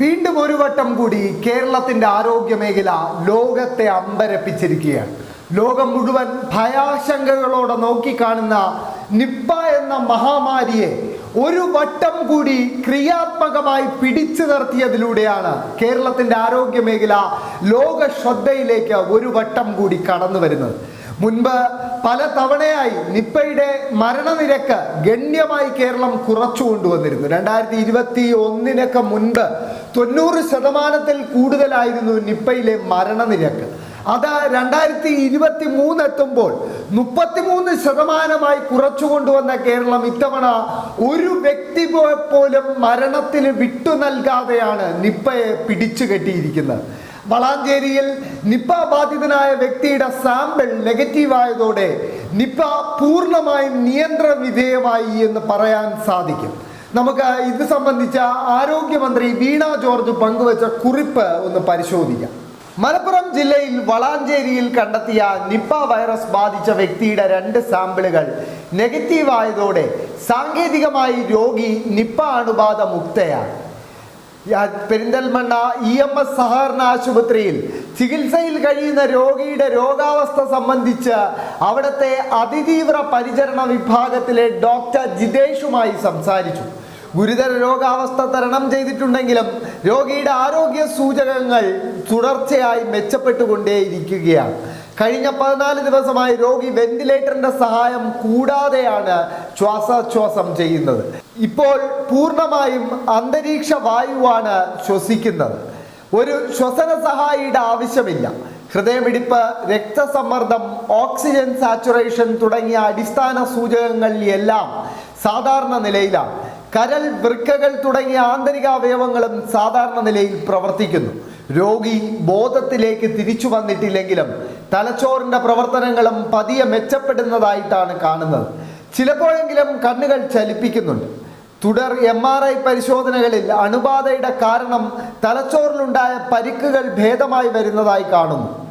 വീണ്ടും ഒരു വട്ടം കൂടി കേരളത്തിന്റെ ആരോഗ്യ മേഖല ലോകത്തെ അമ്പരപ്പിച്ചിരിക്കുകയാണ്. ലോകം മുഴുവൻ ഭയാശങ്കകളോടെ നോക്കിക്കാണുന്ന നിപ്പ എന്ന മഹാമാരിയെ ഒരു വട്ടം കൂടി ക്രിയാത്മകമായി പിടിച്ചു നിർത്തിയതിലൂടെയാണ് കേരളത്തിന്റെ ആരോഗ്യ മേഖല ലോക ശ്രദ്ധയിലേക്ക് ഒരു വട്ടം കൂടി കടന്നു വരുന്നത് മുൻപ് പല തവണയായി നിപ്പയുടെ മരണനിരക്ക് ഗണ്യമായി കേരളം കുറച്ചു കൊണ്ടുവന്നിരുന്നു. രണ്ടായിരത്തി ഇരുപത്തി ഒന്നിനൊക്കെ മുൻപ് തൊണ്ണൂറ് ശതമാനത്തിൽ കൂടുതലായിരുന്നു നിപ്പയിലെ മരണനിരക്ക്. അത് രണ്ടായിരത്തി ഇരുപത്തി മൂന്ന് എത്തുമ്പോൾ മുപ്പത്തിമൂന്ന് ശതമാനമായി കുറച്ചു കൊണ്ടുവന്ന കേരളം ഇത്തവണ ഒരു വ്യക്തി പോലും മരണത്തിന് വിട്ടു നൽകാതെയാണ് നിപ്പയെ പിടിച്ചു കെട്ടിയിരിക്കുന്നത്. വളാഞ്ചേരിയിൽ നിപ്പ ബാധിതനായ വ്യക്തിയുടെ സാമ്പിൾ നെഗറ്റീവ് ആയതോടെ നിപ്പ പൂർണമായും നിയന്ത്രണ വിധേയമായി എന്ന് പറയാൻ സാധിക്കും. നമുക്ക് ഇത് സംബന്ധിച്ച ആരോഗ്യമന്ത്രി വീണ ജോർജ് പങ്കുവച്ച കുറിപ്പ് ഒന്ന് പരിശോധിക്കാം. മലപ്പുറം ജില്ലയിൽ വളാഞ്ചേരിയിൽ കണ്ടെത്തിയ നിപ്പ വൈറസ് ബാധിച്ച വ്യക്തിയുടെ രണ്ട് സാമ്പിളുകൾ നെഗറ്റീവ് ആയതോടെ സാങ്കേതികമായി രോഗി നിപ്പ അണുബാധ മുക്തയാണ്. പെരിന്തൽമണ്ണ ഇ എം എസ് സഹകരണ ആശുപത്രിയിൽ ചികിത്സയിൽ കഴിയുന്ന രോഗിയുടെ രോഗാവസ്ഥ സംബന്ധിച്ച് അവിടുത്തെ അതിതീവ്ര പരിചരണ വിഭാഗത്തിലെ ഡോക്ടർ ജിതേഷുമായി സംസാരിച്ചു. ഗുരുതര രോഗാവസ്ഥ തരണം ചെയ്തിട്ടുണ്ടെങ്കിലും രോഗിയുടെ ആരോഗ്യ സൂചകങ്ങൾ തുടർച്ചയായി മെച്ചപ്പെട്ടുകൊണ്ടേയിരിക്കുകയാണ്. കഴിഞ്ഞ പതിനാല് ദിവസമായി രോഗി വെന്റിലേറ്ററിന്റെ സഹായം കൂടാതെയാണ് ശ്വാസോച്ഛ്വാസം ചെയ്യുന്നത്. ഇപ്പോൾ പൂർണമായും അന്തരീക്ഷ വായുവാണ് ശ്വസിക്കുന്നത്. ഒരു ശ്വസന സഹായിയുടെ ആവശ്യമില്ല. ഹൃദയമിടിപ്പ് രക്തസമ്മർദ്ദം ഓക്സിജൻ സാച്ചുറേഷൻ തുടങ്ങിയ അടിസ്ഥാന സൂചകങ്ങൾ എല്ലാം സാധാരണ നിലയിലാണ്. കരൽ വൃക്കകൾ തുടങ്ങിയ ആന്തരിക അവയവങ്ങളും സാധാരണ നിലയിൽ പ്രവർത്തിക്കുന്നു. രോഗി ബോധത്തിലേക്ക് തിരിച്ചു വന്നിട്ടില്ലെങ്കിലും തലച്ചോറിന്റെ പ്രവർത്തനങ്ങളും പതിയെ മെച്ചപ്പെടുന്നതായിട്ടാണ് കാണുന്നത്. ചിലപ്പോഴെങ്കിലും കണ്ണുകൾ ചലിപ്പിക്കുന്നുണ്ട്. തുടർ എം ആർ ഐ പരിശോധനകളിൽ അണുബാധയുടെ കാരണം തലച്ചോറിലുണ്ടായ പരിക്കുകൾ ഭേദമായി വരുന്നതായി കാണുന്നു.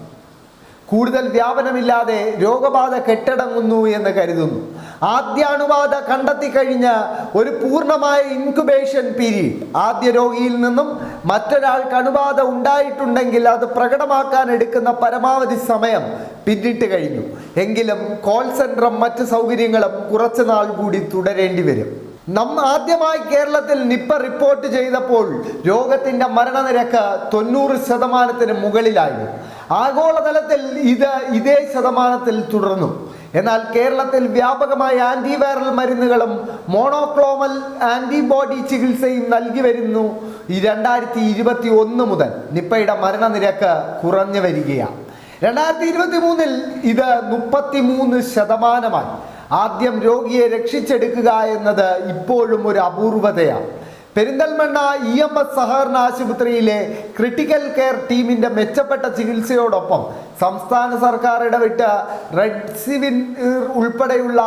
കൂടുതൽ വ്യാപനമില്ലാതെ രോഗബാധ കെട്ടടങ്ങുന്നു എന്ന് കരുതുന്നു. ആദ്യ അണുബാധ കണ്ടെത്തി കഴിഞ്ഞ ഒരു പൂർണമായ ഇൻക്യുബേഷൻ പീരീഡ് ആദ്യ രോഗിയിൽ നിന്നും മറ്റൊരാൾക്ക് അണുബാധ ഉണ്ടായിട്ടുണ്ടെങ്കിൽ അത് പ്രകടമാക്കാൻ എടുക്കുന്ന പരമാവധി സമയം പിന്നിട്ട് കഴിഞ്ഞു. എങ്കിലും കോൾ സെന്ററും മറ്റ് സൗകര്യങ്ങളും കുറച്ച് നാൾ കൂടി തുടരേണ്ടി വരും. നമ്മ ആദ്യമായി കേരളത്തിൽ നിപ്പ റിപ്പോർട്ട് ചെയ്തപ്പോൾ രോഗത്തിന്റെ മരണനിരക്ക് തൊണ്ണൂറ് ശതമാനത്തിന് മുകളിലായിരുന്നു. ആഗോളതലത്തിൽ ഇത് ഇതേ ശതമാനത്തിൽ തുടർന്നു. എന്നാൽ കേരളത്തിൽ വ്യാപകമായ ആന്റിവൈറൽ മരുന്നുകളും മോണോക്ലോമൽ ആന്റിബോഡി ചികിത്സയും നൽകി വരുന്നു. രണ്ടായിരത്തി ഇരുപത്തി ഒന്ന് മുതൽ നിപ്പയുടെ മരണനിരക്ക് കുറഞ്ഞു വരികയാണ്. രണ്ടായിരത്തി ഇരുപത്തി മൂന്നിൽ ഇത് മുപ്പത്തി മൂന്ന് ശതമാനമായി. ആദ്യം രോഗിയെ രക്ഷിച്ചെടുക്കുക എന്നത് ഇപ്പോഴും ഒരു അപൂർവതയാണ്. പെരിന്തൽമണ്ണ ഇ എം എസ് സഹകരണ ആശുപത്രിയിലെ ക്രിട്ടിക്കൽ കെയർ ടീമിന്റെ മെച്ചപ്പെട്ട ചികിത്സയോടൊപ്പം സംസ്ഥാന സർക്കാർ ഇടപെട്ട് റെഡ്സിവിൻ ഉൾപ്പെടെയുള്ള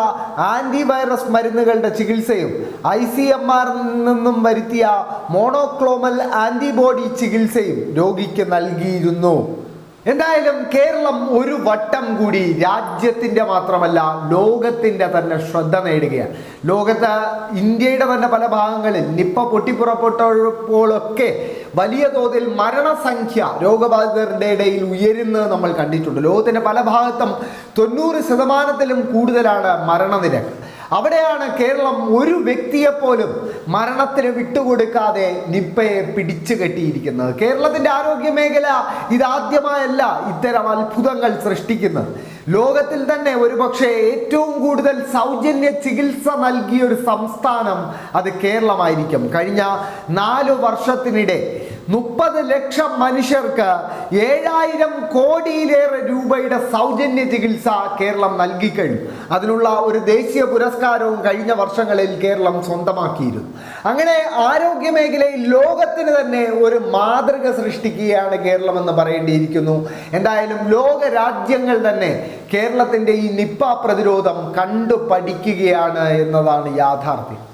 ആന്റിവൈറസ് മരുന്നുകളുടെ ചികിത്സയും ഐ സി എം ആറിൽ നിന്നും വരുത്തിയ മോണോക്ലോമൽ ആന്റിബോഡി ചികിത്സയും രോഗിക്ക് നൽകിയിരുന്നു. എന്തായാലും കേരളം ഒരു വട്ടം കൂടി രാജ്യത്തിന്റെ മാത്രമല്ല ലോകത്തിന്റെ തന്നെ ശ്രദ്ധ നേടുകയാണ്. ലോകത്ത് ഇന്ത്യയുടെ തന്നെ പല ഭാഗങ്ങളിൽ നിപ്പ പൊട്ടിപ്പുറപ്പെട്ടപ്പോഴൊക്കെ വലിയ തോതിൽ മരണസംഖ്യ രോഗബാധിതരുടെ ഇടയിൽ ഉയരുന്നത് നമ്മൾ കണ്ടിട്ടുണ്ട്. ലോകത്തിന്റെ പല ഭാഗത്തും തൊണ്ണൂറ് ശതമാനത്തിലും കൂടുതലാണ് മരണനിരക്ക്. അവിടെയാണ് കേരളം ഒരു വ്യക്തിയെപ്പോലും മരണത്തിന് വിട്ടുകൊടുക്കാതെ നിപ്പയെ പിടിച്ചു കെട്ടിയിരിക്കുന്നത്. കേരളത്തിന്റെ ആരോഗ്യ മേഖല ഇതാദ്യമായല്ല ഇത്തരം അത്ഭുതങ്ങൾ സൃഷ്ടിക്കുന്നത്. ലോകത്തിൽ തന്നെ ഒരുപക്ഷെ ഏറ്റവും കൂടുതൽ സൗജന്യ ചികിത്സ നൽകിയ ഒരു സംസ്ഥാനം അത് കേരളമായിരിക്കും. കഴിഞ്ഞ നാലു വർഷത്തിനിടെ മുപ്പത് ലക്ഷം മനുഷ്യർക്ക് ഏഴായിരം കോടിയിലേറെ രൂപയുടെ സൗജന്യ ചികിത്സ കേരളം നൽകിക്കഴിഞ്ഞു അതിനുള്ള ഒരു ദേശീയ പുരസ്കാരവും കഴിഞ്ഞ വർഷങ്ങളിൽ കേരളം സ്വന്തമാക്കിയിരുന്നു. അങ്ങനെ ആരോഗ്യ മേഖലയിൽ ലോകത്തിന് തന്നെ ഒരു മാതൃക സൃഷ്ടിക്കുകയാണ് കേരളം എന്ന് പറയേണ്ടിയിരിക്കുന്നു. എന്തായാലും ലോക രാജ്യങ്ങൾ തന്നെ കേരളത്തിന്റെ ഈ നിപ്പ പ്രതിരോധം കണ്ടു പഠിക്കുകയാണ് എന്നതാണ് യാഥാർത്ഥ്യം.